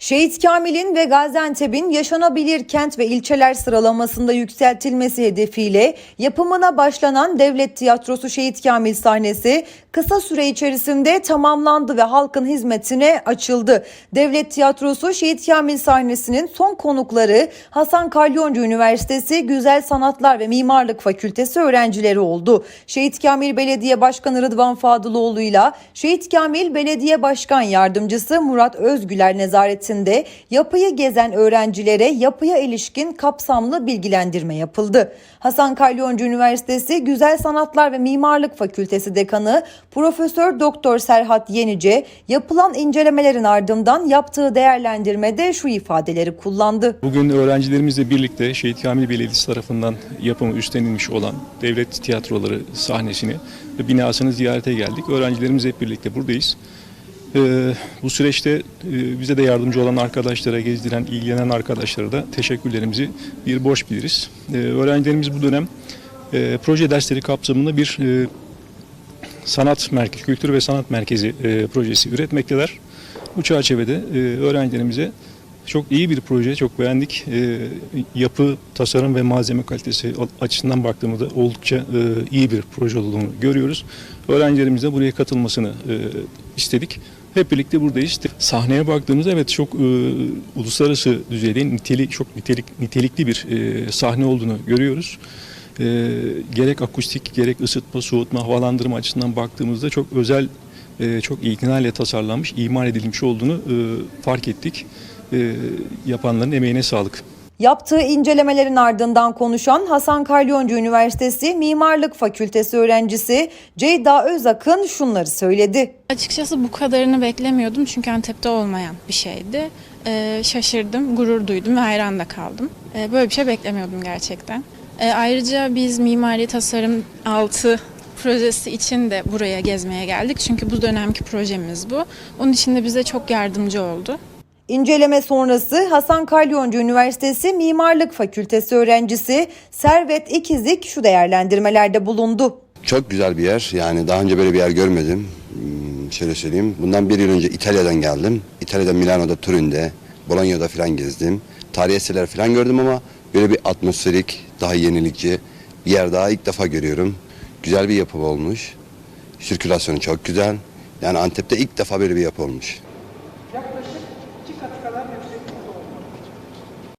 Şehit Kamil'in ve Gaziantep'in yaşanabilir kent ve ilçeler sıralamasında yükseltilmesi hedefiyle yapımına başlanan Devlet Tiyatrosu Şehit Kamil sahnesi kısa süre içerisinde tamamlandı ve halkın hizmetine açıldı. Devlet Tiyatrosu Şehit Kamil sahnesinin son konukları Hasan Kalyoncu Üniversitesi Güzel Sanatlar ve Mimarlık Fakültesi öğrencileri oldu. Şehit Kamil Belediye Başkanı Rıdvan Fadıloğlu ile Şehit Kamil Belediye Başkan Yardımcısı Murat Özgüler nezaretinde yapıyı gezen öğrencilere yapıya ilişkin kapsamlı bilgilendirme yapıldı. Hasan Kalyoncu Üniversitesi Güzel Sanatlar ve Mimarlık Fakültesi Dekanı Profesör Doktor Serhat Yenice yapılan incelemelerin ardından yaptığı değerlendirmede şu ifadeleri kullandı. Bugün öğrencilerimizle birlikte Şehit Kamil Belediyesi tarafından yapımı üstlenilmiş olan devlet tiyatroları sahnesini ve binasını ziyarete geldik. Öğrencilerimiz hep birlikte buradayız. Ee, bu süreçte e, bize de yardımcı olan arkadaşlara, gezdiren, ilgilenen arkadaşlara da teşekkürlerimizi bir borç biliriz. Ee, öğrencilerimiz bu dönem e, proje dersleri kapsamında bir e, sanat merkezi, kültür ve sanat merkezi e, projesi üretmekteler. Bu çerçevede e, öğrencilerimize çok iyi bir proje, çok beğendik. E, yapı, tasarım ve malzeme kalitesi açısından baktığımızda oldukça e, iyi bir proje olduğunu görüyoruz. Öğrencilerimizle buraya katılmasını e, istedik. Hep birlikte buradayız. Sahneye baktığımızda evet çok e, uluslararası düzeyde nitelik, çok nitelik, nitelikli bir e, sahne olduğunu görüyoruz. E, gerek akustik, gerek ısıtma, soğutma, havalandırma açısından baktığımızda çok özel, e, çok itinayla tasarlanmış, imar edilmiş olduğunu e, fark ettik. E, yapanların emeğine sağlık. Yaptığı incelemelerin ardından konuşan Hasan Kalyoncu Üniversitesi Mimarlık Fakültesi öğrencisi Ceyda Özakın şunları söyledi. Açıkçası bu kadarını beklemiyordum çünkü Antep'te olmayan bir şeydi. Ee, şaşırdım, gurur duydum ve hayran da kaldım. Ee, böyle bir şey beklemiyordum gerçekten. Ee, ayrıca biz Mimari Tasarım 6 projesi için de buraya gezmeye geldik. Çünkü bu dönemki projemiz bu. Onun için de bize çok yardımcı oldu. İnceleme sonrası Hasan Kalyoncu Üniversitesi Mimarlık Fakültesi öğrencisi Servet İkizik şu değerlendirmelerde bulundu. Çok güzel bir yer. Yani daha önce böyle bir yer görmedim. Hmm, Şöyle söyleyeyim. Bundan bir yıl önce İtalya'dan geldim. İtalya'da Milano'da, Turin'de, Bologna'da falan gezdim. Tarihi eserler falan gördüm ama böyle bir atmosferik, daha yenilikçi bir yer daha ilk defa görüyorum. Güzel bir yapı olmuş. Sirkülasyonu çok güzel. Yani Antep'te ilk defa böyle bir yapı olmuş.